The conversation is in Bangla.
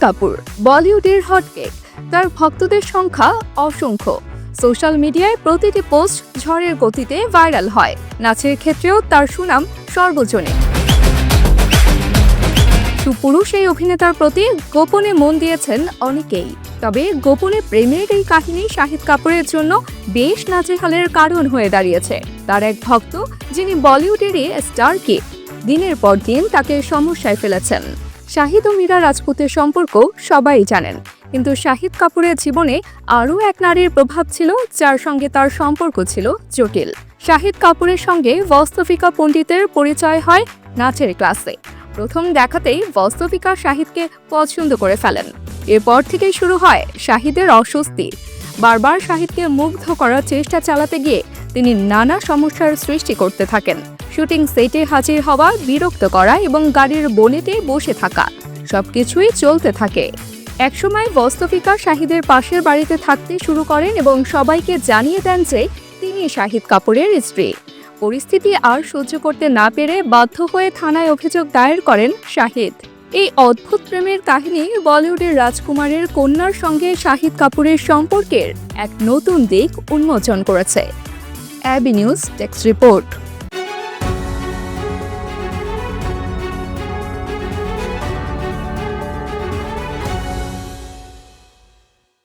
কাপুর, বলিউডের হটকেক। তার ভক্তদের সংখ্যা অসংখ্য। সোশ্যাল মিডিয়ায় প্রতিটি পোস্ট ঝড়ের গতিতে ভাইরাল হয়। নাচের ক্ষেত্রেও তার সুনাম সর্বজনীন। সুপুরুষ এই অভিনেতার প্রতি গোপনে মন দিয়েছেন অনেকেই। তবে গোপনে প্রেমের এই কাহিনী শাহিদ কাপুরের জন্য বেশ নাচেহালের কারণ হয়ে দাঁড়িয়েছে। তার এক ভক্ত, যিনি বলিউডেরই স্টার কি, দিনের পর দিন তাকে সমস্যায় ফেলেছেন। শাহিদ ও মীরা রাজপুতের সম্পর্ক সবাই জানেন। কিন্তু শাহিদ কাপুরের জীবনে আরও এক নারীর প্রভাব ছিল, যার সঙ্গে তার সম্পর্ক ছিল জটিল। শাহিদ কাপুরের সঙ্গে বস্তফিকা পণ্ডিতের পরিচয় হয় নাচের ক্লাসে। প্রথম দেখাতেই বস্তফিকা শাহিদকে পছন্দ করে ফেলেন। এরপর থেকেই শুরু হয় শাহিদের অস্বস্তি। বারবার শাহিদকে মুগ্ধ করার চেষ্টা চালাতে গিয়ে তিনি নানা সমস্যার সৃষ্টি করতে থাকেন। শুটিং সেটে হাজির হওয়া, বিরক্ত করা এবং গাড়ির বনেতে বসে থাকা, সবকিছুই চলতে থাকে। একসময় বস্তফিকা শাহিদের পাশের বাড়িতে থাকতে শুরু করেন এবং সবাইকে জানিয়ে দেন যে তিনি শাহিদ কাপুরের স্ত্রী। পরিস্থিতি আর সহ্য করতে না পেরে বাধ্য হয়ে থানায় অভিযোগ দায়ের করেন শাহিদ। এই অদ্ভুত প্রেমের কাহিনী বলিউডের রাজকুমারের কন্যার সঙ্গে শাহিদ কাপুরের সম্পর্কের এক নতুন দিক উন্মোচন করেছে। AB News Text Report.